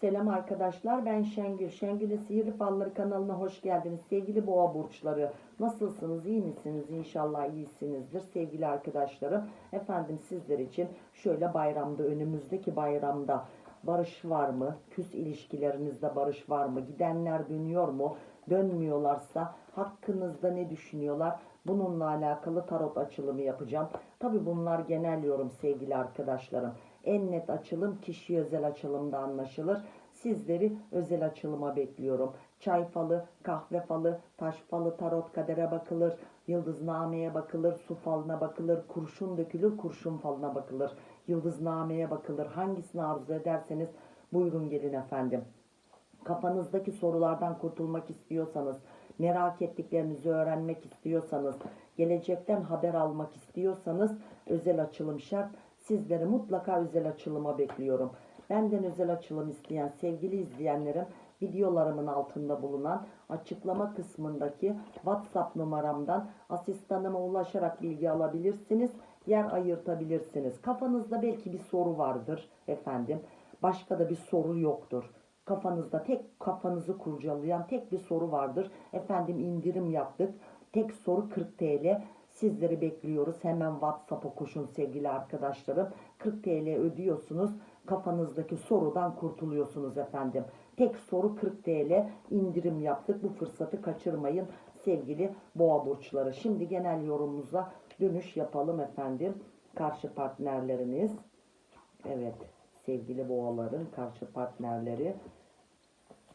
Selam arkadaşlar ben Şengül. Şengül'e Sihirli Falları kanalına hoş geldiniz. Sevgili boğa burçları nasılsınız iyi misiniz? İnşallah iyisinizdir sevgili arkadaşlarım. Efendim sizler için şöyle bayramda önümüzdeki bayramda barış var mı? Küs ilişkilerinizde barış var mı? Gidenler dönüyor mu? Dönmüyorlarsa hakkınızda ne düşünüyorlar? Bununla alakalı tarot açılımı yapacağım. Tabi bunlar genel yorum sevgili arkadaşlarım. En net açılım kişi özel açılımda anlaşılır. Sizleri özel açılıma bekliyorum. Çay falı, kahve falı, taş falı, tarot kadere bakılır. Yıldıznameye bakılır, su falına bakılır, kurşun dökülür, kurşun falına bakılır. Yıldıznameye bakılır. Hangisini arzu ederseniz buyurun gelin efendim. Kafanızdaki sorulardan kurtulmak istiyorsanız, merak ettiklerinizi öğrenmek istiyorsanız, gelecekten haber almak istiyorsanız özel açılım şart. Sizleri mutlaka özel açılıma bekliyorum. Benden özel açılım isteyen sevgili izleyenlerim videolarımın altında bulunan açıklama kısmındaki WhatsApp numaramdan asistanıma ulaşarak bilgi alabilirsiniz. Yer ayırtabilirsiniz. Kafanızda belki bir soru vardır efendim. Başka da bir soru yoktur. Kafanızda tek kafanızı kurcalayan tek bir soru vardır. Efendim indirim yaptık. Tek soru 40 TL. Sizleri bekliyoruz. Hemen WhatsApp'a koşun sevgili arkadaşlarım. 40 TL ödüyorsunuz. Kafanızdaki sorudan kurtuluyorsunuz efendim. Tek soru 40 TL indirim yaptık. Bu fırsatı kaçırmayın sevgili boğa burçları. Şimdi genel yorumumuza dönüş yapalım efendim. Karşı partnerleriniz. Evet sevgili boğaların karşı partnerleri.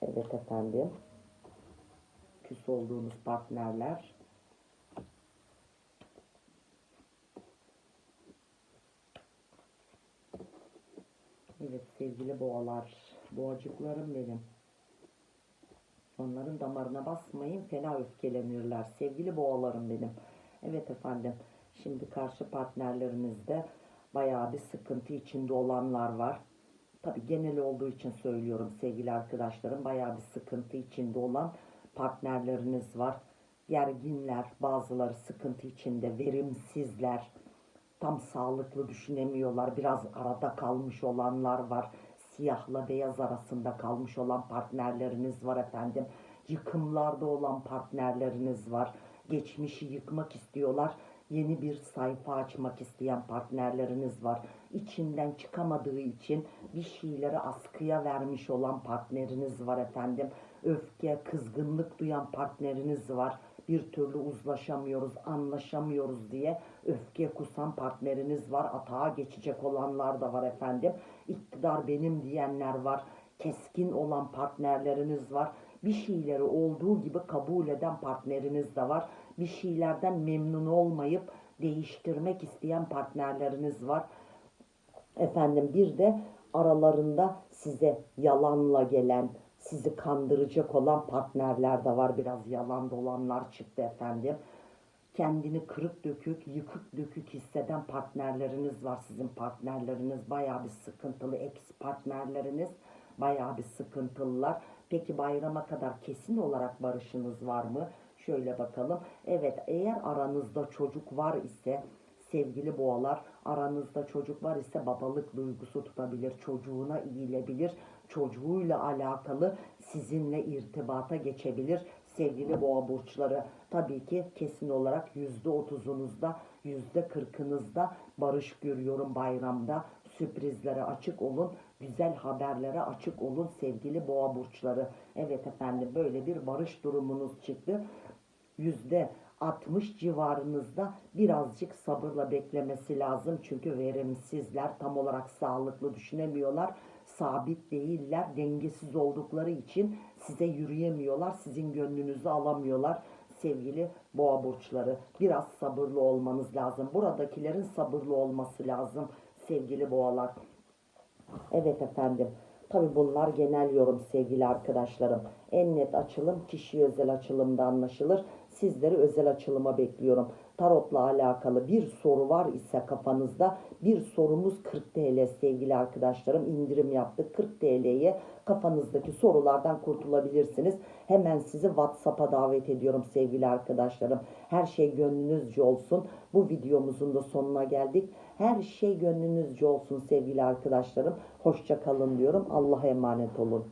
Evet efendim. Küs olduğunuz partnerler. Evet sevgili boğalar, boğacıklarım benim. Onların damarına basmayın, fena öfkelenirler. Sevgili boğalarım benim. Evet efendim, şimdi karşı partnerlerinizde bayağı bir sıkıntı içinde olanlar var. Tabi genel olduğu için söylüyorum sevgili arkadaşlarım. Bayağı bir sıkıntı içinde olan partnerleriniz var. Gerginler, bazıları sıkıntı içinde, verimsizler tam sağlıklı düşünemiyorlar. Biraz arada kalmış olanlar var. Siyahla beyaz arasında kalmış olan partnerleriniz var efendim. Yıkımlarda olan partnerleriniz var. Geçmişi yıkmak istiyorlar. Yeni bir sayfa açmak isteyen partnerleriniz var. İçinden çıkamadığı için bir şeyleri askıya vermiş olan partneriniz var efendim. Öfke, kızgınlık duyan partneriniz var bir türlü uzlaşamıyoruz, anlaşamıyoruz diye öfke kusan partneriniz var. Atağa geçecek olanlar da var efendim. İktidar benim diyenler var. Keskin olan partnerleriniz var. Bir şeyleri olduğu gibi kabul eden partneriniz de var. Bir şeylerden memnun olmayıp değiştirmek isteyen partnerleriniz var. Efendim bir de aralarında size yalanla gelen, sizi kandıracak olan partnerler de var. Biraz yalan dolanlar çıktı efendim. Kendini kırık dökük, yıkık dökük hisseden partnerleriniz var. Sizin partnerleriniz bayağı bir sıkıntılı. Ex partnerleriniz bayağı bir sıkıntılılar. Peki bayrama kadar kesin olarak barışınız var mı? Şöyle bakalım. Evet eğer aranızda çocuk var ise sevgili boğalar aranızda çocuk var ise babalık duygusu tutabilir. Çocuğuna iyilebilir. Çocuğuyla alakalı sizinle irtibata geçebilir. Sevgili boğa burçları tabii ki kesin olarak yüzde otuzunuzda yüzde kırkınızda barış görüyorum bayramda. Sürprizlere açık olun. Güzel haberlere açık olun sevgili boğa burçları. Evet efendim böyle bir barış durumunuz çıktı. Yüzde 60 civarınızda birazcık sabırla beklemesi lazım. Çünkü verimsizler tam olarak sağlıklı düşünemiyorlar. Sabit değiller. Dengesiz oldukları için size yürüyemiyorlar. Sizin gönlünüzü alamıyorlar. Sevgili boğa burçları biraz sabırlı olmanız lazım. Buradakilerin sabırlı olması lazım sevgili boğalar. Evet efendim. Tabi bunlar genel yorum sevgili arkadaşlarım. En net açılım kişi özel açılımda anlaşılır. Sizleri özel açılıma bekliyorum. Tarotla alakalı bir soru var ise kafanızda bir sorumuz 40 TL sevgili arkadaşlarım. indirim yaptık 40 TL'ye kafanızdaki sorulardan kurtulabilirsiniz. Hemen sizi WhatsApp'a davet ediyorum sevgili arkadaşlarım. Her şey gönlünüzce olsun. Bu videomuzun da sonuna geldik. Her şey gönlünüzce olsun sevgili arkadaşlarım. Hoşça kalın diyorum. Allah'a emanet olun.